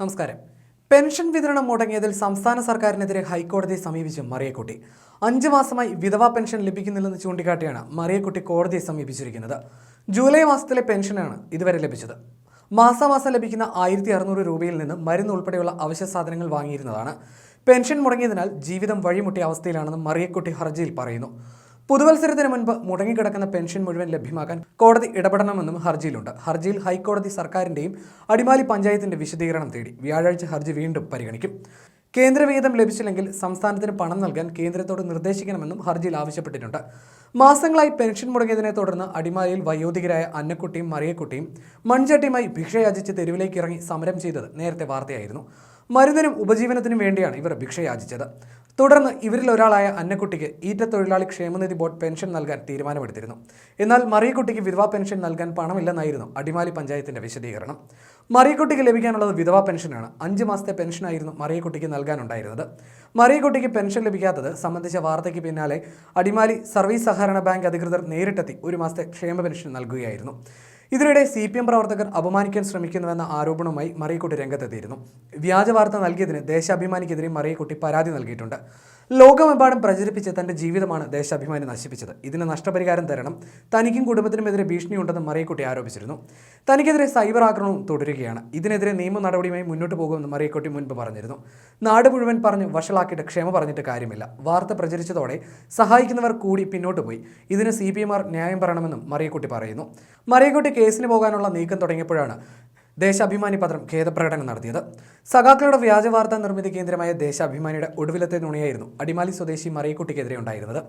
നമസ്കാരം. പെൻഷൻ വിതരണം മുടങ്ങിയതിൽ സംസ്ഥാന സർക്കാരിനെതിരെ ഹൈക്കോടതിയെ സമീപിച്ച് മറിയക്കുട്ടി. അഞ്ച് മാസമായി വിധവാ പെൻഷൻ ലഭിക്കുന്നില്ലെന്ന് ചൂണ്ടിക്കാട്ടിയാണ് മറിയക്കുട്ടി കോടതിയെ സമീപിച്ചിരിക്കുന്നത്. ജൂലൈ മാസത്തിലെ പെൻഷനാണ് ഇതുവരെ ലഭിച്ചത്. മാസാമാസം ലഭിക്കുന്ന ആയിരത്തി അറുന്നൂറ് രൂപയിൽ നിന്ന് മരുന്ന് ഉൾപ്പെടെയുള്ള അവശ്യ സാധനങ്ങൾ വാങ്ങിയിരുന്നതാണ്. പെൻഷൻ മുടങ്ങിയതിനാൽ ജീവിതം വഴിമുട്ടിയ അവസ്ഥയിലാണെന്ന് മറിയക്കുട്ടി ഹർജിയിൽ പറയുന്നു. പുതുവത്സരത്തിന് മുൻപ് മുടങ്ങിക്കിടക്കുന്ന പെൻഷൻ മുഴുവൻ ലഭ്യമാക്കാൻ കോടതി ഇടപെടണമെന്നും ഹർജിയിലുണ്ട്. ഹർജിയിൽ ഹൈക്കോടതി സർക്കാരിന്റെയും അടിമാലി പഞ്ചായത്തിന്റെ വിശദീകരണം തേടി വ്യാഴാഴ്ച ഹർജി വീണ്ടും പരിഗണിക്കും. കേന്ദ്രവിഹിതം ലഭിച്ചില്ലെങ്കിൽ സംസ്ഥാനത്തിന് പണം നൽകാൻ കേന്ദ്രത്തോട് നിർദ്ദേശിക്കണമെന്നും ഹർജിയിൽ ആവശ്യപ്പെട്ടിട്ടുണ്ട്. മാസങ്ങളായി പെൻഷൻ മുടങ്ങിയതിനെ തുടർന്ന് അടിമാലിയിൽ വയോധികരായ അന്നക്കുട്ടിയും മറിയക്കുട്ടിയും മൺചട്ടിയുമായി ഭിക്ഷയാചിച്ച് തെരുവിലേക്ക് ഇറങ്ങി സമരം ചെയ്തത് നേരത്തെ വാർത്തയായിരുന്നു. മരുന്നിനും ഉപജീവനത്തിനും വേണ്ടിയാണ് ഇവർ ഭിക്ഷയാചിച്ചത്. തുടർന്ന് ഇവരിൽ ഒരാളായ അന്നക്കുട്ടിക്ക് ഈറ്റ തൊഴിലാളി ക്ഷേമനിധി ബോർഡ് പെൻഷൻ നൽകാൻ തീരുമാനമെടുത്തിരുന്നു. എന്നാൽ മറിയക്കുട്ടിക്ക് വിധവാ പെൻഷൻ നൽകാൻ പണമില്ലെന്നായിരുന്നു അടിമാലി പഞ്ചായത്തിന്റെ വിശദീകരണം. മറിയക്കുട്ടിക്ക് ലഭിക്കാനുള്ളത് വിധവാ പെൻഷനാണ്. അഞ്ച് മാസത്തെ പെൻഷനായിരുന്നു മറിയക്കുട്ടിക്ക് നൽകാനുണ്ടായിരുന്നത്. മറിയക്കുട്ടിക്ക് പെൻഷൻ ലഭിക്കാത്തത് സംബന്ധിച്ച വാർത്തയ്ക്ക് പിന്നാലെ അടിമാലി സർവീസ് സഹകരണ ബാങ്ക് അധികൃതർ നേരിട്ടെത്തി ഒരു മാസത്തെ ക്ഷേമ പെൻഷൻ നൽകുകയായിരുന്നു. ഇതിനിടെ സി പി എം പ്രവർത്തകർ അപമാനിക്കാൻ ശ്രമിക്കുന്നുവെന്ന ആരോപണവുമായി മറിയക്കുട്ടി രംഗത്തെത്തിയിരുന്നു. വ്യാജ വാർത്ത നൽകിയതിന് ദേശാഭിമാനിക്കെതിരെ മറിയക്കുട്ടി പരാതി നൽകിയിട്ടുണ്ട്. ലോകമെമ്പാടും പ്രചരിപ്പിച്ച് തന്റെ ജീവിതമാണ് ദേശാഭിമാനി നശിപ്പിച്ചത്. ഇതിന് നഷ്ടപരിഹാരം തരണം. തനിക്കും കുടുംബത്തിനുമെതിരെ ഭീഷണിയുണ്ടെന്ന് മറിയക്കുട്ടി ആരോപിച്ചിരുന്നു. തനിക്കെതിരെ സൈബർ ആക്രമണവും തുടരുകയാണ്. ഇതിനെതിരെ നിയമ നടപടിയുമായി മുന്നോട്ട് പോകുമെന്ന് മറിയക്കുട്ടി മുൻപ് പറഞ്ഞിരുന്നു. നാട് മുഴുവൻ പറഞ്ഞ് വഷളാക്കിയിട്ട് ക്ഷമ പറഞ്ഞിട്ട് കാര്യമില്ല. വാർത്ത പ്രചരിച്ചതോടെ സഹായിക്കുന്നവർ കൂടി പിന്നോട്ട് പോയി. ഇതിന് സി ന്യായം പറയണമെന്നും മറിയക്കുട്ടി പറയുന്നു. മറിയക്കുട്ടി കേസിന് പോകാനുള്ള നീക്കം തുടങ്ങിയപ്പോഴാണ് ദേശാഭിമാനി പത്രം ഖേദപ്രകടനം നടത്തിയത്. സഖാക്കളുടെ വ്യാജ വാർത്താ നിർമ്മിതി കേന്ദ്രമായ ദേശാഭിമാനിയുടെ ഒടുവിലത്തെ നുണയായിരുന്നു അടിമാലി സ്വദേശി മറിയക്കുട്ടിക്കെതിരെ ഉണ്ടായിരുന്നത്.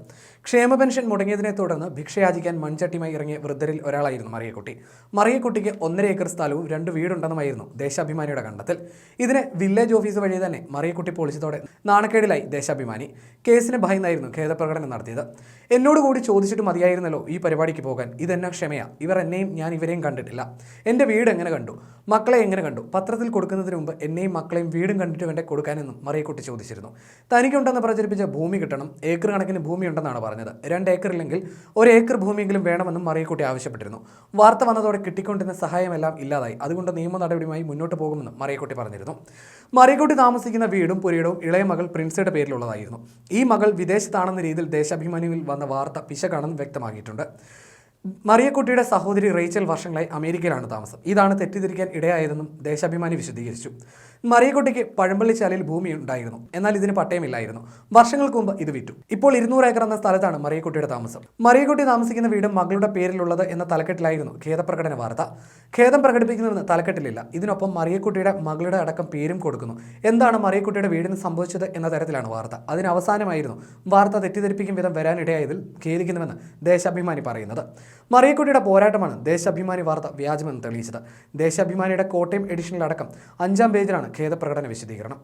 ക്ഷേമ പെൻഷൻ മുടങ്ങിയതിനെ തുടർന്ന് ഭിക്ഷയാചിക്കാൻ മൺചട്ടിയുമായി ഇറങ്ങിയ വൃദ്ധരിൽ ഒരാളായിരുന്നു മറിയക്കുട്ടി. മറിയക്കുട്ടിക്ക് ഒന്നര ഏക്കർ സ്ഥലവും രണ്ട് വീടുണ്ടെന്നുമായിരുന്നു ദേശാഭിമാനിയുടെ കണ്ടെത്തൽ. ഇതിനെ വില്ലേജ് ഓഫീസ് വഴി തന്നെ മറിയക്കുട്ടി പൊളിച്ചതോടെ നാണക്കേടിലായി ദേശാഭിമാനി. കേസിന് ഭയന്നായിരുന്നു ഖേദപ്രകടനം നടത്തിയത്. എന്നോട് കൂടി ചോദിച്ചിട്ട് മതിയായിരുന്നല്ലോ ഈ പരിപാടിക്ക് പോകാൻ. ഇതെന്നാ ക്ഷമയാ. ഇവർ എന്നെയും ഞാൻ ഇവരെയും കണ്ടിട്ടില്ല. എന്റെ വീട് എങ്ങനെ കണ്ടു? മക്കളെ എങ്ങനെ കണ്ടു? പത്രത്തിൽ കൊടുക്കുന്നതിന് മുമ്പ് എന്നെയും മക്കളെയും വീടും കണ്ടിട്ട് വേണ്ടേ കൊടുക്കാനെന്നും മറിയക്കുട്ടി ചോദിച്ചിരുന്നു. തനിക്കുണ്ടെന്ന് പ്രചരിപ്പിച്ച ഭൂമി കിട്ടണം ഏക്കർ കണക്കിന് ഭൂമി ഉണ്ടെന്നാണ് പറഞ്ഞത്. രണ്ട് ഏക്കർ ഇല്ലെങ്കിൽ ഒരു ഏക്കർ ഭൂമിയെങ്കിലും വേണമെന്നും മറിയക്കുട്ടി ആവശ്യപ്പെട്ടിരുന്നു. വാർത്ത വന്നതോടെ കിട്ടിക്കൊണ്ടിരുന്ന സഹായമെല്ലാം ഇല്ലാതായി. അതുകൊണ്ട് നിയമ നടപടിയുമായി മുന്നോട്ട് പോകുമെന്നും മറിയക്കുട്ടി പറഞ്ഞിരുന്നു. മറിയക്കുട്ടി താമസിക്കുന്ന വീടും പുരയിടവും ഇളയ മകൾ പ്രിൻസയുടെ പേരിലുള്ളതായിരുന്നു. ഈ മകൾ വിദേശത്താണെന്ന രീതിയിൽ ദേശാഭിമാനിയിൽ വന്ന വാർത്ത പിശകാണെന്ന് വ്യക്തമാക്കിയിട്ടുണ്ട്. മറിയക്കുട്ടിയുടെ സഹോദരി റേച്ചൽ വർഷങ്ങളായി അമേരിക്കയിലാണ് താമസം. ഇതാണ് തെറ്റിദ്ധരിക്കാൻ ഇടയായതെന്നും ദേശാഭിമാനി വിശദീകരിച്ചു. മറിയക്കുട്ടിക്ക് പഴമ്പള്ളിച്ചാലിൽ ഭൂമി ഉണ്ടായിരുന്നു. എന്നാൽ ഇതിന് പട്ടയമില്ലായിരുന്നു. വർഷങ്ങൾക്ക് മുമ്പ് ഇത് വിറ്റു. ഇപ്പോൾ ഇരുന്നൂറ് ഏക്കർ എന്ന സ്ഥലത്താണ് മറിയക്കുട്ടിയുടെ താമസം. മറിയക്കുട്ടി താമസിക്കുന്ന വീട് മകളുടെ പേരിലുള്ളത് എന്ന തലക്കെട്ടിലായിരുന്നു ഖേദപ്രകടന വാർത്ത. ഖേദം പ്രകടിപ്പിക്കുന്നതെന്ന് തലക്കെട്ടിലില്ല. ഇതിനൊപ്പം മറിയക്കുട്ടിയുടെ മകളുടെ അടക്കം പേരും കൊടുക്കുന്നു. എന്താണ് മറിയക്കുട്ടിയുടെ വീടിന് സംഭവിച്ചത് എന്ന തരത്തിലാണ് വാർത്ത. അതിന് അവസാനമായിരുന്നു വാർത്ത തെറ്റിദ്ധരിപ്പിക്കും വിധം വരാനിടയായതിൽ ഖേദിക്കുന്നുവെന്ന് ദേശാഭിമാനി പറയുന്നത്. മറിയക്കുട്ടിയുടെ പോരാട്ടമാണ് ദേശാഭിമാനി വാർത്ത വ്യാജമെന്ന് തെളിയിച്ചത്. ദേശാഭിമാനിയുടെ കോട്ടയം എഡിഷനിലടക്കം അഞ്ചാം പേജിലാണ് ഖേദപ്രകടന വിശദീകരണം.